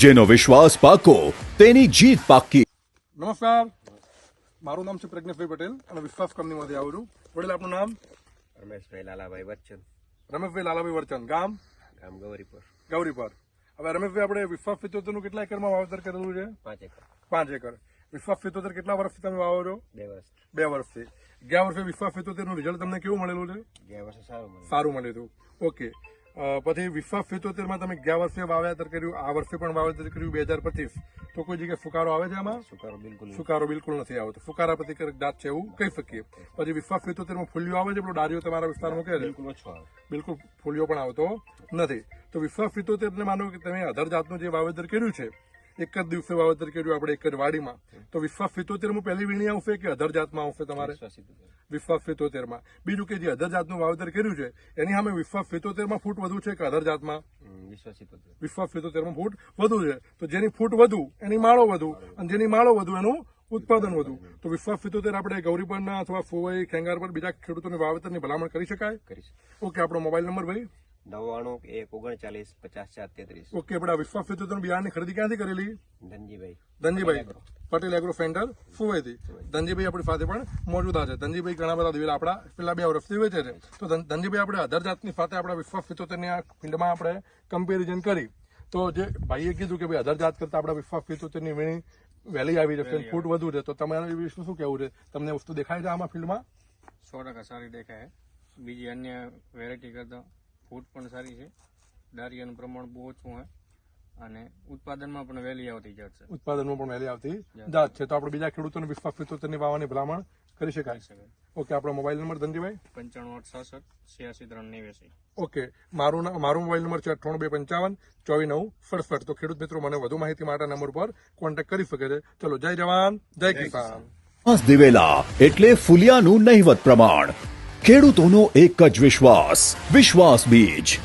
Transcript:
જેનો વિશ્વાસ પાકો તેની જીત પાકી. નમસ્કાર. મારું નામ છે પ્રજ્ઞેશભાઈ પટેલ અને વિશ્વાસ કંપનીમાંથી આવું છું. વડીલ આપનું નામ? રમેશભાઈ લાલાભાઈ વચ્ચન રમેશભાઈ લાલાભાઈ વર્ચન ગામ? ગામ ગૌરીપર. ગૌરીપર. હવે રમેશભાઈ આપણે વિશ્વાસ પિત્તોતેરનું કેટલા એકરમાં વાવેતર કરેલું છે? પાંચ એકર. પાંચ એકર. વિશ્વાસ પિત્તોતેર કેટલા વર્ષથી તમે વાવો છો? બે વર્ષ બે વર્ષથી. ગયા વર્ષે વિશ્વાસ પિત્તોતેરનું રિઝલ્ટ તમને કેવું મળેલું છે? ગયા વર્ષે સારું મળ્યું. સારું મળ્યું હતું. ઓકે પછી વિશ્વાસ પિત્તોતેરમાં તમે ગયા વર્ષે વાવેતર કર્યું આ વર્ષે પણ વાવેતર કર્યું બે હજાર પચીસ. તો કોઈ જગ્યાએ ફુકારો આવે છે આમાં? સુકારો બિલકુલ. સુકારો બિલકુલ નથી આવતો. ફુકારા પ્રતિકારક જાત છે એવું કહી શકીએ. પછી વિશ્વાસ પિત્તોતેરમાં ફૂલિયો આવે છે? પેલો ડાળીઓ તમારા વિસ્તારમાં કહે બિલકુલ ઓછો આવે. બિલકુલ ફૂલિયો પણ આવતો નથી. તો વિશ્વાસ સિત્તોતેરને માનો કે તમે અધર જાતનું જે વાવેતર કર્યું છે એક જ દિવસે વાવેતર કર્યું આપણે એક જ વાડીમાં. તો વિશ્વાસ પિત્તોતેરમાં પહેલી વીણી આવશે કે અધર જાતમાં આવશે તમારે? વિશ્વાસ પિત્તોતેરમાં બીજું કે જે અધર જાતનું વાવેતર કર્યું છે એની સામે વિશ્વાસ પિત્તોતેરમાં ફૂટ વધુ છે કે અધર જાતમાં? વિશ્વાસ પિત્તોતેરમાં ફૂટ વધુ છે. તો જેની ફૂટ વધુ એની માળો વધુ. અને જેની માળો વધુ એનું ઉત્પાદન વધુ. તો વિશ્વાસ સિત્તોતેર આપણે ગૌરીપરના અથવા ફોવાઈ ખેંગાર પર બીજા ખેડૂતોની વાવેતરની ભલામણ કરી શકાય. ઓકે આપણો મોબાઈલ નંબર ભાઈ? નવ્વાણું એક ઓગણચાલીસ પચાસ ચાર તેત્રીસ. ઓકે આપણે આ વિશ્વાસ પિત્તોતેર બિયારણની ખરીદી ક્યાંથી કરેલી? ધનજીભાઈ. ધનજીભાઈ. પટેલ એગ્રો ફેન્ડર ફુવેથી. ધનજીભાઈ આપણી સાથે પણ મોજુદા છે. ધનજીભાઈ ઘણા બધા દિવેલા આપણા પેલા બે વર્ષથી વેચે છે. તો ધનજીભાઈ આપણે અધર જાતની સાથે આપણા વિશ્વાસ પિત્તોતેરની આ ફિલ્ડમાં આપણે કમ્પેરિઝન કરી. તો જે ભાઈએ કીધું કે ભાઈ અધર જાત કરતા આપણા વિશ્વાસ પિત્તોતેરની વીણી વહેલી આવી જશે ફૂટ વધુ છે. તો તમારા વિશે શું કેવું છે? તમને વસ્તુ દેખાય છે આમાં ફિલ્ડમાં સો ટકા સારી દેખાય બીજી અન્ય વેરાયટી કરતાં ફૂટ પણ સારી છે. દારિયાનું પ્રમાણ બહુ ઓછું હોય. અને ઉત્પાદનમાં પણ વહેલી આવતી જાત છે ઉત્પાદનમાં પણ વહેલી આવતી જાત છે. તો આપણે બીજા ખેડૂતોને વિશ્વાસ પિત્તોતેરની વાવવાની ભલામણ કરી શકાય. ઓકે આપણો મોબાઈલ નંબર ધનજીભાઈ? પંચાણું આઠ સાસઠ છ્યાસી ત્રણ નેવ્યાસી. ઓકે મારું મારો મોબાઈલ નંબર છે અઠ્ઠાણું બે પંચાવન ચોવીસ નવ સડસઠ. તો ખેડૂત મિત્રો મને વધુ માહિતી માટે નંબર પર કોન્ટેક્ટ કરી શકે છે. ચલો જય જવાન જય કિસાન. દિવેલા એટલે ફુલિયાનું નહિવત પ્રમાણ. ખેડૂતોનો એક જ વિશ્વાસ વિશ્વાસ બીજ.